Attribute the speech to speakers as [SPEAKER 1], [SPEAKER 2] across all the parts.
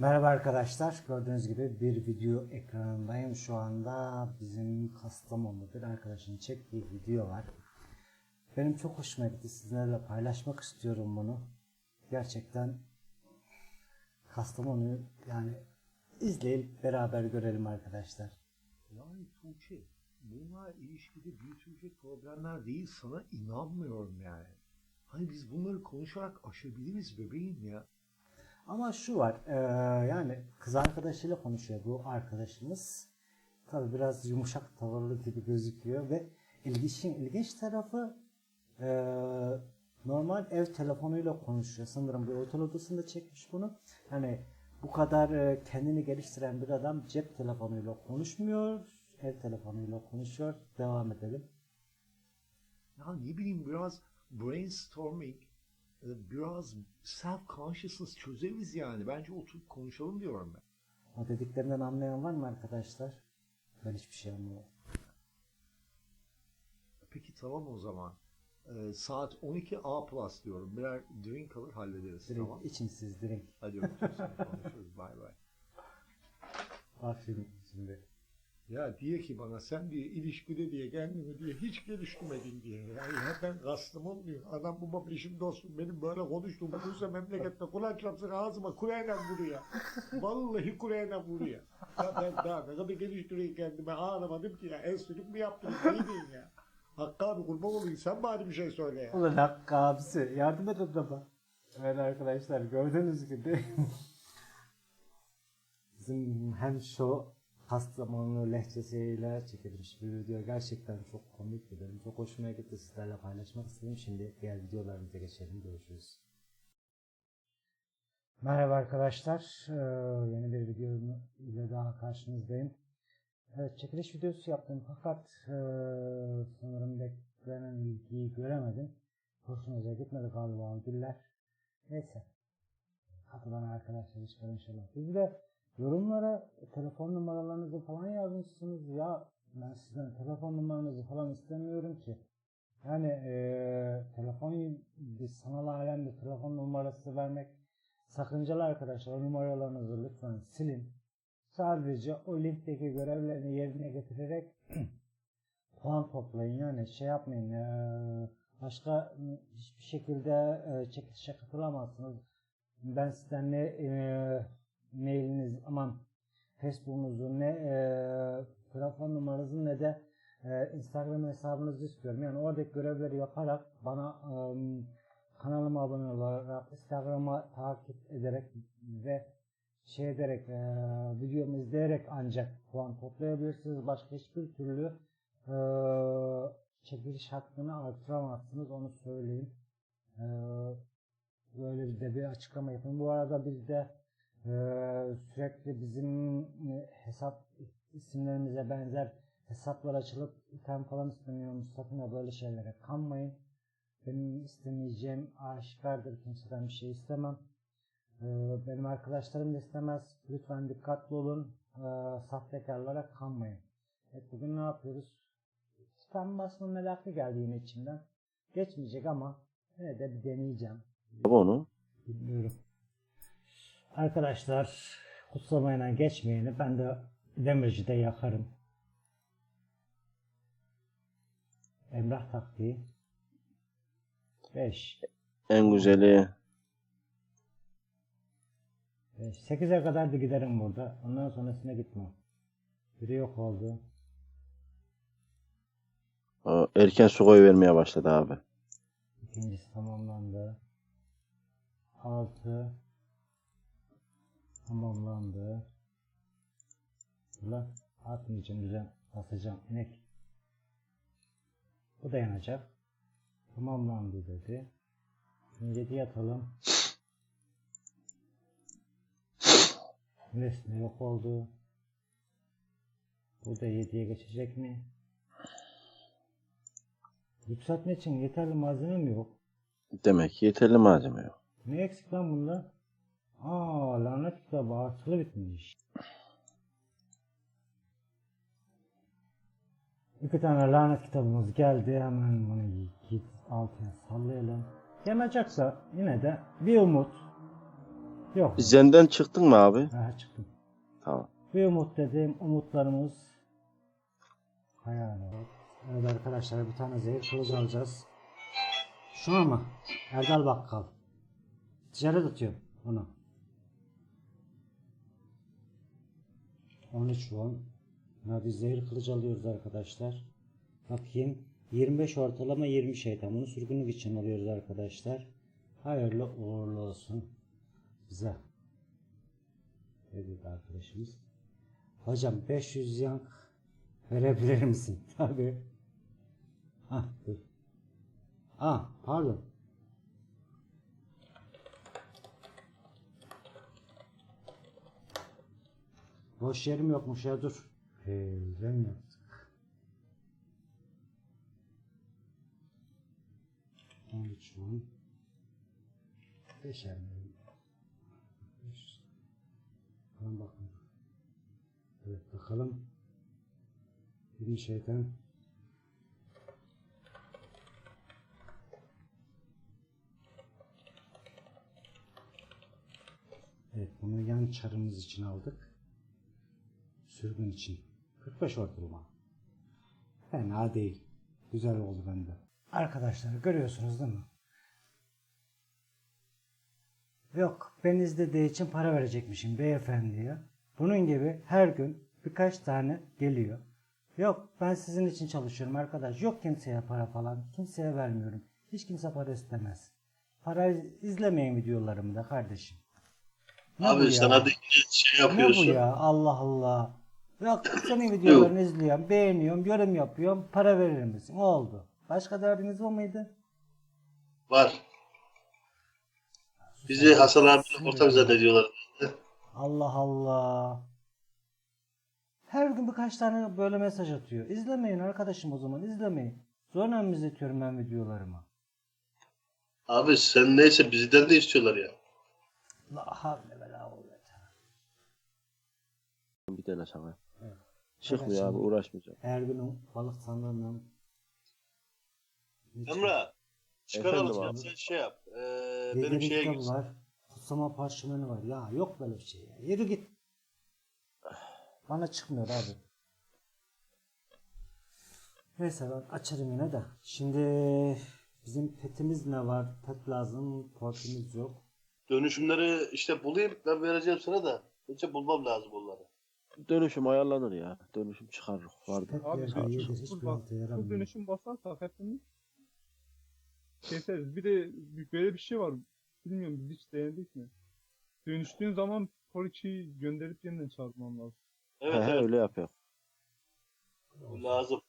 [SPEAKER 1] Merhaba arkadaşlar. Gördüğünüz gibi bir video ekranındayım. Şu anda bizim Kastamonu bir arkadaşın çektiği video var. Benim çok hoşuma gitti. Sizlerle paylaşmak istiyorum bunu. Gerçekten Kastamonu'yu yani izleyip beraber görelim arkadaşlar.
[SPEAKER 2] Yani Tuğçe, bunlar ilişkide büyütülecek problemler değil sana inanmıyorum yani. Hani biz bunları konuşarak aşabiliriz bebeğim ya.
[SPEAKER 1] Ama şu var, eee, yani kız arkadaşıyla konuşuyor bu arkadaşımız. Tabi biraz yumuşak tavırlı gibi gözüküyor ve ilginç, ilginç tarafı eee, normal ev telefonuyla konuşuyor. Sanırım bir otel odasında çekmiş bunu. Hani bu kadar eee, kendini geliştiren bir adam cep telefonuyla konuşmuyor, ev telefonuyla konuşuyor. Devam edelim.
[SPEAKER 2] Ya ne bileyim biraz brainstorming, biraz self-consciousness çözeriz yani. Bence oturup konuşalım diyorum ben.
[SPEAKER 1] O dediklerinden anlayan var mı arkadaşlar? Ben hiçbir şey anlamadım.
[SPEAKER 2] Peki tamam o zaman. E, saat 12 A plus diyorum. Birer drink alır hallederiz
[SPEAKER 1] Direkt
[SPEAKER 2] tamam.
[SPEAKER 1] için siz direkt.
[SPEAKER 2] Hadi öpüyoruz, konuşuruz. Bay bay.
[SPEAKER 1] Şimdi, şimdi.
[SPEAKER 2] Ya diye ki bana sen diye ilişkide diye kendimi diye hiç geliştirmedin diye. Yani ya ben kastım olmuyor. Adam bu baba işim dostum benim böyle konuştuğumu duysa memlekette kulağın çarpsın ağzıma kuleyle vuruyor. Vallahi kuleyle vuruyor. Ya ben daha ne kadar geliştireyim kendime ağlamadım ki ya. Enstitülük mü yaptım ne diyeyim ya. Hakkı abi kurban olayım sen bari bir şey söyle ya.
[SPEAKER 1] Ulan Hakkı abisi yardım et baba. Evet arkadaşlar gördüğünüz gibi bizim hem şu Kastamonu lehçesiyle çekilmiş bir video gerçekten çok komik bir benim çok hoşuma gitti sizlerle paylaşmak istedim. Şimdi diğer videolarımıza geçelim görüşürüz. Merhaba arkadaşlar Ee, yeni bir video ile daha karşınızdayım. Evet, çekiliş videosu yaptım fakat e, sanırım beklenen ilgiyi göremedim. Hoşunuza gitmedi galiba ödüller. Neyse. Katılan arkadaşlar çıkar inşallah. Siz de yorumlara telefon numaralarınızı falan yazmışsınız. Ya ben sizden telefon numaranızı falan istemiyorum ki. Yani e, telefon bir sanal alemde telefon numarası vermek sakıncalı arkadaşlar. O numaralarınızı lütfen silin. Sadece o linkteki görevlerini yerine getirerek puan toplayın. Yani şey yapmayın. eee, başka hiçbir şekilde eee, çekilişe katılamazsınız. Ben sizden ne eee, mailiniz aman Facebook'unuzu ne eee, telefon numaranızı ne de eee, Instagram hesabınızı istiyorum. Yani oradaki görevleri yaparak bana eee, kanalıma abone olarak Instagram'a takip ederek ve şey ederek, e, videomu izleyerek ancak puan toplayabilirsiniz. Başka hiçbir türlü e, çekiliş hakkını artıramazsınız. Onu söyleyeyim. E, böyle bir de bir açıklama yapın. Bu arada bizde e, sürekli bizim e, hesap isimlerimize benzer hesaplar açılıp item falan isteniyormuş. Sakın ha böyle şeylere kanmayın. Benim istemeyeceğim aşikardır. Kimseden bir şey istemem. Ee, Benim arkadaşlarım da istemez. Lütfen dikkatli olun. Ee, Sahtekarlara kanmayın. Evet, bugün ne yapıyoruz? Spam basma merakı geldi yine içimden. Geçmeyecek ama yine de bir deneyeceğim.
[SPEAKER 3] Baba onu.
[SPEAKER 1] Bilmiyorum. Arkadaşlar kutsamayla geçmeyeni ben de demircide yakarım. Emrah taktiği. 5.
[SPEAKER 3] En güzeli
[SPEAKER 1] 8'e kadar da giderim burada. Ondan sonrasına gitmem. Biri yok oldu.
[SPEAKER 3] o, erken su koyu vermeye başladı abi.
[SPEAKER 1] İkincisi tamamlandı. 6 tamamlandı. Ulan atmayacağım güzel basacağım inek. Bu da yanacak. Tamamlandı dedi. Şimdi yatalım. Nesne yok oldu. Bu da 7'ye geçecek mi? Yükseltme için yeterli malzeme mi yok?
[SPEAKER 3] Demek ki yeterli malzeme yok.
[SPEAKER 1] Ne eksik lan bunda? Aa lanet kitabı artılı bitmiş. İki tane lanet kitabımız geldi. Hemen bunu git altıya sallayalım. Yanacaksa yine de bir umut. Yok.
[SPEAKER 3] Zenden çıktın mı abi?
[SPEAKER 1] Ha, çıktım.
[SPEAKER 3] Tamam.
[SPEAKER 1] Bir umut dedim. Umutlarımız hayal evet. Evet arkadaşlar bir tane zehir kılıcı alacağız. Şuna mı? Erdal Bakkal. Ticaret atıyor onu. 13 won. Buna bir zehir kılıcı alıyoruz arkadaşlar. Bakayım. 25 ortalama 20 şeytan. Bunu sürgünlük için alıyoruz arkadaşlar. Hayırlı uğurlu olsun. Bize. Dedi arkadaşımız. Hocam 500 yank verebilir misin? Tabii. Ah, dur. Ah, pardon. Boş yerim yokmuş ya dur. Heyecan yaptık. 13 mun. Beşer mi? Beş. Bakalım bakalım. Evet bakalım. Bir şeytan. Evet bunu yan çarımız için aldık. Sürgün için. 45 ortalama. Fena değil. Güzel oldu bende. Arkadaşlar görüyorsunuz değil mi? Yok ben izlediği için para verecekmişim beyefendiye. Bunun gibi her gün birkaç tane geliyor. Yok ben sizin için çalışıyorum arkadaş. Yok kimseye para falan. Kimseye vermiyorum. Hiç kimse para istemez. Para izlemeyin videolarımı da kardeşim. Ne
[SPEAKER 4] Abi sana da şey
[SPEAKER 1] Ne bu
[SPEAKER 4] yapıyorsun.
[SPEAKER 1] ya? Allah Allah. Yok senin videolarını izliyorum, beğeniyorum, yorum yapıyorum, para verir misin? Oldu. Başka derdiniz var mıydı?
[SPEAKER 4] Var. Bizi Hasan abiyle ortak zannediyorlar.
[SPEAKER 1] Allah Allah. Her gün birkaç tane böyle mesaj atıyor. İzlemeyin arkadaşım o zaman izlemeyin. Sonra mı izletiyorum ben videolarımı?
[SPEAKER 4] Abi sen neyse bizden de istiyorlar ya.
[SPEAKER 1] La havle ve la kuvvete.
[SPEAKER 3] Bir tane sana. Çıkmıyor
[SPEAKER 1] Evet,
[SPEAKER 3] abi uğraşmayacağım.
[SPEAKER 1] Her gün o balık sandığından.
[SPEAKER 4] Emrah çıkaralım
[SPEAKER 3] Efendim abi?
[SPEAKER 4] Sen şey yap. Ee, benim şeye git.
[SPEAKER 1] var. Kutsama parşömeni var. Ya yok böyle bir şey ya. Yürü git. Bana çıkmıyor abi. Neyse ben açarım yine de. Şimdi bizim petimiz ne var? Pet lazım. Portimiz yok.
[SPEAKER 4] Dönüşümleri işte bulayım ben vereceğim sana da. Önce bulmam lazım onları.
[SPEAKER 3] Dönüşüm ayarlanır ya. Dönüşüm çıkar vardı.
[SPEAKER 5] Abi bak,
[SPEAKER 1] altı
[SPEAKER 5] Bu
[SPEAKER 1] yaramıyor.
[SPEAKER 5] dönüşüm basarsak hepimiz keseriz. Bir de böyle bir şey var. Bilmiyorum biz hiç denedik mi? Dönüştüğün zaman Toriçi'yi gönderip yeniden çağırman lazım.
[SPEAKER 4] Evet
[SPEAKER 3] He,
[SPEAKER 4] evet
[SPEAKER 3] öyle yapıyor.
[SPEAKER 4] lazım.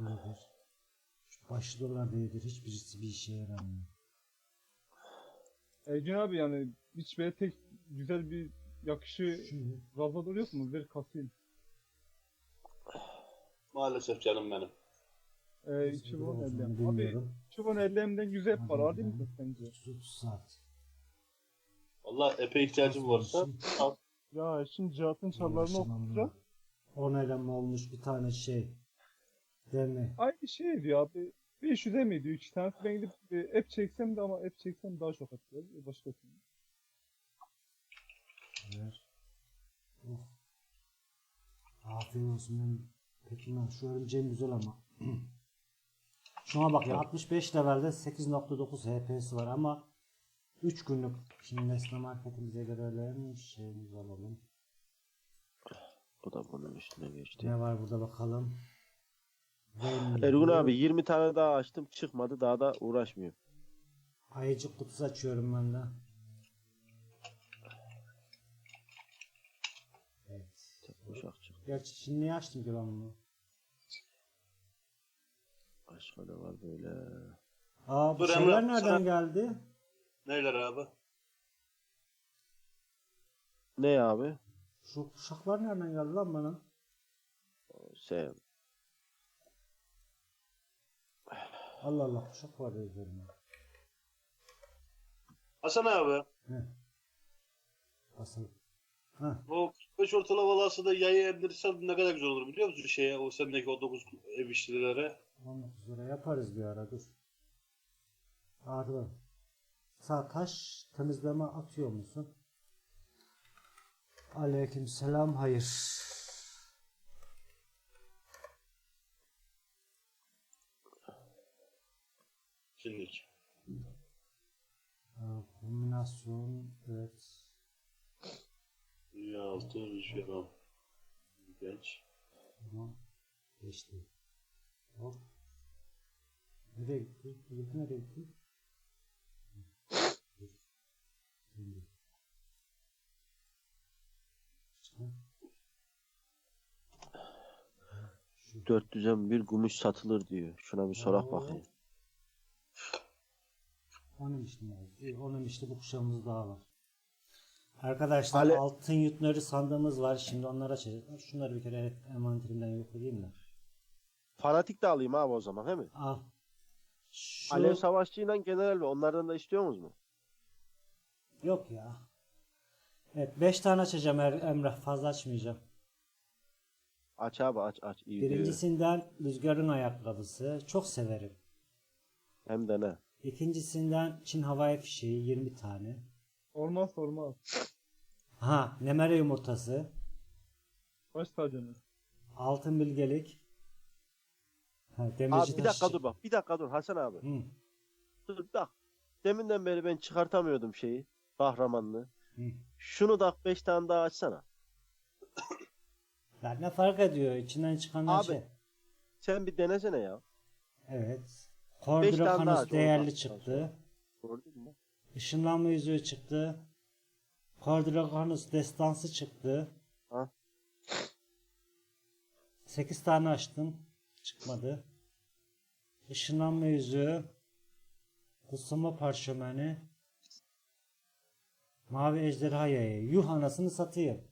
[SPEAKER 1] Öyledir. Şu başlılar da iyidir. Hiçbirisi bir işe yaramıyor.
[SPEAKER 5] Ergün abi yani hiç böyle tek güzel bir yakışı
[SPEAKER 1] Şu
[SPEAKER 5] Razador yok mu? Ver kasayım.
[SPEAKER 4] Maalesef canım benim.
[SPEAKER 5] Ee,
[SPEAKER 1] nasıl
[SPEAKER 5] 2
[SPEAKER 1] bir
[SPEAKER 5] won
[SPEAKER 1] olduğunu
[SPEAKER 5] 50. Abi
[SPEAKER 1] bilmiyorum.
[SPEAKER 5] 2 won 50'den 100 hep var. Alayım mı sence?
[SPEAKER 1] 30 saat.
[SPEAKER 4] Valla epey ihtiyacım varsa.
[SPEAKER 5] Ya şimdi Cihat'ın çarlarını okutacağım.
[SPEAKER 1] 10 elem olmuş bir tane şey. Deme.
[SPEAKER 5] Aynı şey diyor abi. 500'e mi diyor? 2 tanesi ben gidip e, app çeksem de ama app çeksem daha çok atıyor. Başka türlü.
[SPEAKER 1] Ver. Oh. Afiyet olsun benim. Peki lan şu örümceğim güzel ama. Şuna bak ya 65 levelde 8.9 HP'si var ama 3 günlük. Şimdi Nesne marketimize görelim. Şeyimizi alalım.
[SPEAKER 3] O da bunun üstüne geçti.
[SPEAKER 1] Ne var burada bakalım.
[SPEAKER 3] Ergun abi 20 tane daha açtım çıkmadı daha da uğraşmıyor.
[SPEAKER 1] Ayıcık kutusu açıyorum ben de. Evet.
[SPEAKER 3] Tek boşak çıktı.
[SPEAKER 1] Gerçi şimdi niye açtım ki ben bunu?
[SPEAKER 3] Başka ne var böyle?
[SPEAKER 1] Aa bu
[SPEAKER 4] Dur
[SPEAKER 1] şeyler
[SPEAKER 4] Emre,
[SPEAKER 1] nereden
[SPEAKER 4] sana-
[SPEAKER 1] geldi?
[SPEAKER 4] Neyler abi?
[SPEAKER 3] Ne abi?
[SPEAKER 1] Şu kuşaklar nereden geldi lan bana?
[SPEAKER 3] Sen.
[SPEAKER 1] Allah Allah kuşak var üzerinde.
[SPEAKER 4] Hasan abi?
[SPEAKER 1] Asıl. Ha,
[SPEAKER 4] bu 45 ortalama aslında yayı emdirirsen ne kadar güzel olur biliyor musun şeye o sendeki o 9 ev işçilere.
[SPEAKER 1] 19 lira yaparız bir ara dur. Artı Sağ taş temizleme atıyor musun? Aleykümselam hayır.
[SPEAKER 4] Şimdilik.
[SPEAKER 1] Kombinasyon evet.
[SPEAKER 4] Dünya altı rüzgar al. Genç.
[SPEAKER 1] Tamam. Geçti. Hop. Nereye gitti? Gitti nereye gitti? Şimdi. Şu.
[SPEAKER 3] 400'e bir gümüş satılır diyor. Şuna bir sorak bakayım.
[SPEAKER 1] Onun işte yazdı. Onun işte bu kuşağımız daha var. Arkadaşlar
[SPEAKER 3] Ale-
[SPEAKER 1] altın yutnörü sandığımız var. Şimdi onları açacağız. Şunları bir kere envanterimden yok edeyim de.
[SPEAKER 3] Fanatik de alayım abi o zaman he mi?
[SPEAKER 1] Al. Şu...
[SPEAKER 3] Alev Savaşçı'yla General ve onlardan da istiyor musunuz mu?
[SPEAKER 1] Yok ya. Evet 5 tane açacağım Er- Emrah. Fazla açmayacağım.
[SPEAKER 3] Aç abi aç aç. İyi diyor.
[SPEAKER 1] Birincisinden Rüzgar'ın ayakkabısı. Çok severim.
[SPEAKER 3] Hem de ne?
[SPEAKER 1] İkincisinden Çin havai fişeği 20 tane.
[SPEAKER 5] Olmaz olmaz.
[SPEAKER 1] Ha, nemere yumurtası.
[SPEAKER 5] Baş tacını.
[SPEAKER 1] Altın bilgelik. Ha, demirci
[SPEAKER 3] Abi bir dakika dur bak. Bir dakika dur Hasan abi.
[SPEAKER 1] Hı,
[SPEAKER 3] Dur dakika. Deminden beri ben çıkartamıyordum şeyi. Kahramanlığı.
[SPEAKER 1] hı.
[SPEAKER 3] Şunu da 5 tane daha açsana.
[SPEAKER 1] Ya ne fark ediyor? İçinden çıkan
[SPEAKER 3] Abi,
[SPEAKER 1] şey.
[SPEAKER 3] Sen bir denesene ya.
[SPEAKER 1] Evet.
[SPEAKER 3] Beş tane daha
[SPEAKER 1] Kordrokanus
[SPEAKER 3] aç,
[SPEAKER 1] değerli
[SPEAKER 3] oradan.
[SPEAKER 1] çıktı.
[SPEAKER 3] Gördün mü?
[SPEAKER 1] Işınlanma yüzüğü çıktı. Kordrokanus destansı çıktı.
[SPEAKER 3] Ha.
[SPEAKER 1] 8 tane açtım. Çıkmadı. Işınlanma yüzüğü. Kutsama parşömeni. Mavi ejderha yayı. Yuh anasını satayım.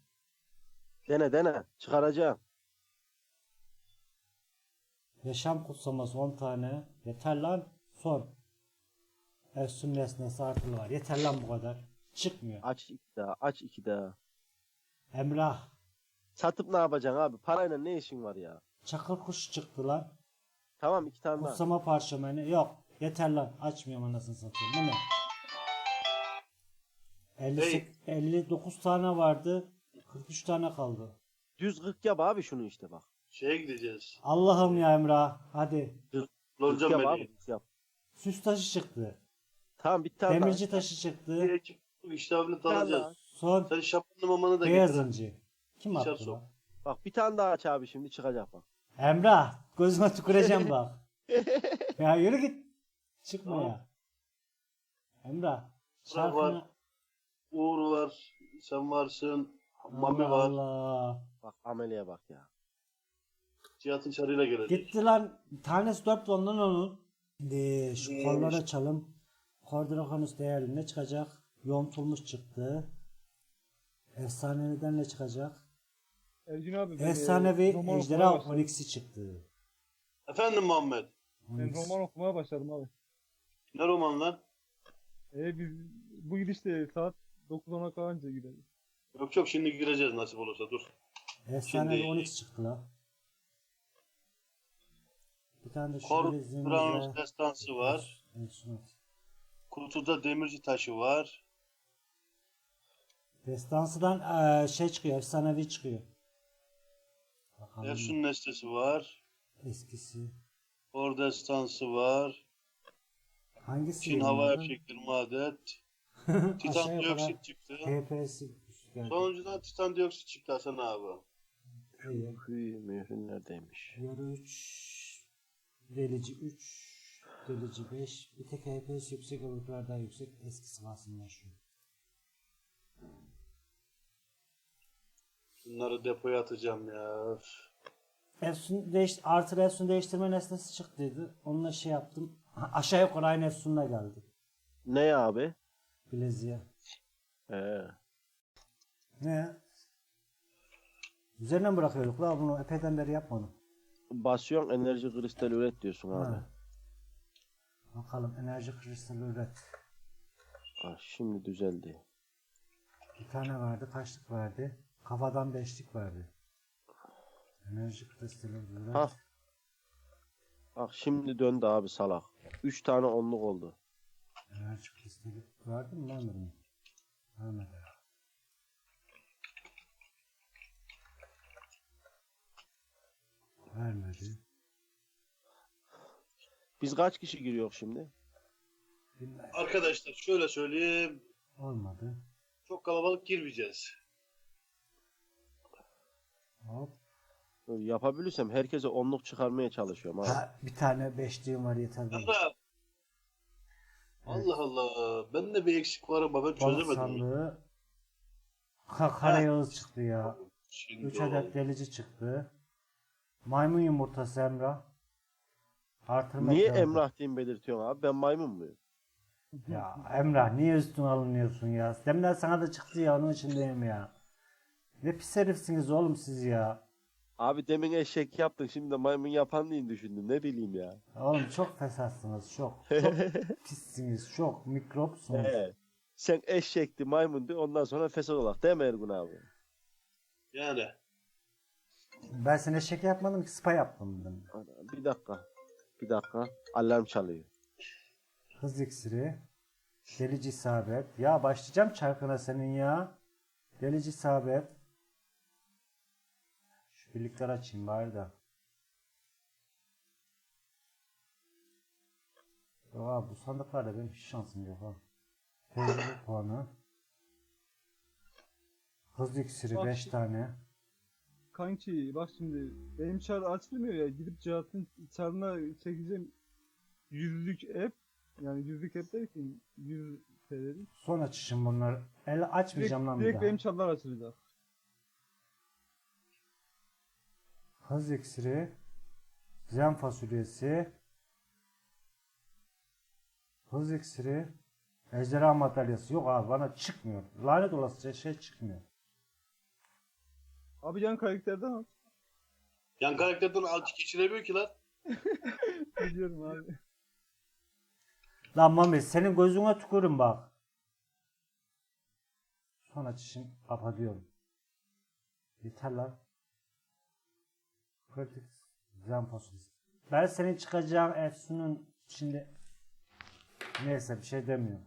[SPEAKER 3] Dene dene. Çıkaracağım.
[SPEAKER 1] Yaşam kutsaması 10 tane. Yeter lan. Son. Efsun nesnesi artılı var. Yeter lan bu kadar. Çıkmıyor.
[SPEAKER 3] Aç iki daha. Aç iki daha.
[SPEAKER 1] Emrah.
[SPEAKER 3] Satıp ne yapacaksın abi? Parayla ne işin var ya?
[SPEAKER 1] Çakıl kuş çıktı lan.
[SPEAKER 3] Tamam iki tane daha.
[SPEAKER 1] Kutsama parşömeni. Yok. Yeter lan. Açmıyorum anasını satayım. Değil mi? 58 59 tane vardı. 43 tane kaldı.
[SPEAKER 3] Düz 40 yap abi şunu işte bak.
[SPEAKER 4] Şeye gideceğiz.
[SPEAKER 1] Allah'ım ya Emrah. Hadi.
[SPEAKER 3] 40
[SPEAKER 4] Lonca
[SPEAKER 3] yap abi. 40 yap.
[SPEAKER 1] Süs taşı çıktı.
[SPEAKER 3] Tamam bir tane
[SPEAKER 1] Demirci
[SPEAKER 3] daha.
[SPEAKER 1] taşı çıktı.
[SPEAKER 4] Bir ekip iştahını
[SPEAKER 3] tane
[SPEAKER 4] alacağız.
[SPEAKER 1] Son
[SPEAKER 4] Sen şapanlı mamanı da getir.
[SPEAKER 1] inci. Kim
[SPEAKER 4] Dışarı
[SPEAKER 1] attı
[SPEAKER 4] sok.
[SPEAKER 1] lan?
[SPEAKER 3] Bak bir tane daha aç abi şimdi çıkacak bak.
[SPEAKER 1] Emrah. Gözüme tüküreceğim bak. ya yürü git. Çıkma
[SPEAKER 4] Tamam.
[SPEAKER 1] ya. Emrah.
[SPEAKER 4] var.
[SPEAKER 1] Şarkını...
[SPEAKER 4] Uğur var. Sen varsın. Mami
[SPEAKER 1] Allah
[SPEAKER 4] var.
[SPEAKER 1] Allah.
[SPEAKER 3] Bak ameliye bak ya.
[SPEAKER 4] Cihat'ın çarıyla gelecek.
[SPEAKER 1] Gitti lan. Tanesi dört ondan onun. Şimdi şu
[SPEAKER 4] Neymiş?
[SPEAKER 1] kolları açalım. Kordrakonus değerli ne çıkacak? Yontulmuş çıktı. Efsaneviden ne çıkacak?
[SPEAKER 5] Ergün abi. ben,
[SPEAKER 1] Efsanevi
[SPEAKER 5] e, roman
[SPEAKER 1] ejderha
[SPEAKER 5] okumaya başladım.
[SPEAKER 1] Onyx'i çıktı.
[SPEAKER 4] Efendim Muhammed.
[SPEAKER 5] Ben
[SPEAKER 1] Onyx.
[SPEAKER 5] roman okumaya başladım abi.
[SPEAKER 4] Ne roman lan?
[SPEAKER 5] E biz bu gidişte saat 9-10'a kalınca gidelim.
[SPEAKER 4] Yok yok şimdi gireceğiz nasip olursa dur.
[SPEAKER 1] Efsanevi
[SPEAKER 4] Şimdi-
[SPEAKER 1] Onyx çıktı lan. Bir tane de şu
[SPEAKER 4] Kor
[SPEAKER 1] bileziğimizde-
[SPEAKER 4] Brown's destansı var.
[SPEAKER 1] Evet, şunu at.
[SPEAKER 4] Kutuda demirci taşı var.
[SPEAKER 1] Destansıdan eee, şey çıkıyor. Efsanevi çıkıyor. Bakalım.
[SPEAKER 4] Efsun nestesi var.
[SPEAKER 1] Eskisi.
[SPEAKER 4] Kor destansı var.
[SPEAKER 1] Hangisi?
[SPEAKER 4] Çin hava fişekleri adet. Titan
[SPEAKER 1] yukarı
[SPEAKER 4] dioksit çıktı.
[SPEAKER 1] HP'si geldi.
[SPEAKER 4] Sonuncudan titan dioksit çıktı Hasan abi.
[SPEAKER 1] İyi.
[SPEAKER 3] Hüy mührün neredeymiş?
[SPEAKER 1] Yarı 3, delici 3, delici 5. Bir tek HP'si yüksek, öbürküler daha yüksek. Eski sıvasından şu.
[SPEAKER 4] Bunları depoya atacağım ya.
[SPEAKER 1] Efsun değiş, artı Efsun değiştirme nesnesi çıktıydı. Onunla şey yaptım. Ha, Aşağı yukarı aynı Efsun'la geldi.
[SPEAKER 3] Ne ya abi?
[SPEAKER 1] Bileziğe.
[SPEAKER 3] Ee,
[SPEAKER 1] Ne? Üzerine mi bırakıyorduk la bunu? Epeyden beri yapmadım.
[SPEAKER 3] basyon enerji kristali üret diyorsun abi.
[SPEAKER 1] Ha. Bakalım enerji kristali üret.
[SPEAKER 3] Ha, şimdi düzeldi.
[SPEAKER 1] Bir tane vardı, kaçlık verdi? Kafadan beşlik verdi. Enerji kristali üret.
[SPEAKER 3] Ha. Bak şimdi döndü abi salak. 3 tane onluk oldu.
[SPEAKER 1] Ben açık listeyi verdim mi vermedim mi? Vermedi. Vermedi.
[SPEAKER 3] Biz kaç kişi giriyor şimdi?
[SPEAKER 1] Bilmem.
[SPEAKER 4] Arkadaşlar şöyle söyleyeyim.
[SPEAKER 1] Olmadı.
[SPEAKER 4] Çok kalabalık girmeyeceğiz.
[SPEAKER 1] Hop.
[SPEAKER 3] Yapabilirsem herkese onluk çıkarmaya çalışıyorum abi.
[SPEAKER 1] Ha, bir tane beşliğim var yeter bana.
[SPEAKER 4] Allah Allah. Ben de bir eksik var ama ben
[SPEAKER 1] Balık
[SPEAKER 4] çözemedim.
[SPEAKER 1] sandığı. Ha, karayağız çıktı ya.
[SPEAKER 4] Şimdi
[SPEAKER 1] 3
[SPEAKER 4] o-
[SPEAKER 1] adet delici çıktı. Maymun yumurtası Emrah. Artırma
[SPEAKER 3] Niye
[SPEAKER 1] ekranı.
[SPEAKER 3] Emrah diye belirtiyorsun abi? Ben maymun muyum?
[SPEAKER 1] Ya Emrah niye üstüne alınıyorsun ya? Demler sana da çıktı ya onun için diyeyim ya. Ne pis herifsiniz oğlum siz ya.
[SPEAKER 3] Abi demin eşek yaptın şimdi de maymun yapan diye düşündüm ne bileyim ya.
[SPEAKER 1] Oğlum çok fesatsınız çok. Çok pissiniz çok mikropsunuz.
[SPEAKER 3] He. Sen eşekti maymundu ondan sonra fesat olak değil mi Ergun abi?
[SPEAKER 4] Yani.
[SPEAKER 1] Ben sana şaka yapmadım ki spa yaptım dedim.
[SPEAKER 3] Ana, Bir dakika. Bir dakika. Alarm çalıyor.
[SPEAKER 1] Hız iksiri. Delici isabet. Ya başlayacağım çarkına senin ya. Delici isabet. Birlikler açayım bari da. Yok abi bu sandıklarda benim hiç şansım yok ha. Tecrübe puanı. Hız iksiri
[SPEAKER 5] Bak
[SPEAKER 1] 5
[SPEAKER 5] şu-
[SPEAKER 1] tane.
[SPEAKER 5] Kanki bak şimdi benim çar açılmıyor ya gidip Cihat'ın çarına çekeceğim yüzlük app yani yüzlük app derken yüz TL'lik.
[SPEAKER 1] Son açışım bunlar. El
[SPEAKER 5] Direkt,
[SPEAKER 1] açmayacağım lan bir
[SPEAKER 5] direkt
[SPEAKER 1] daha.
[SPEAKER 5] benim çarlar açılacak.
[SPEAKER 1] Hız iksiri, zen fasulyesi, hız iksiri, ejderha madalyası. Yok abi bana çıkmıyor. Lanet olası şey çıkmıyor.
[SPEAKER 5] Abi yan karakterden al.
[SPEAKER 4] Yan karakterden altı geçiremiyor ki lan.
[SPEAKER 5] Biliyorum abi.
[SPEAKER 1] Lan Mami senin gözüne tükürüm bak. Son açışım kapatıyorum. Yeter lan. Kritik zen fasulyesi. Ben senin çıkacağın Efsun'un içinde neyse bir şey demiyorum.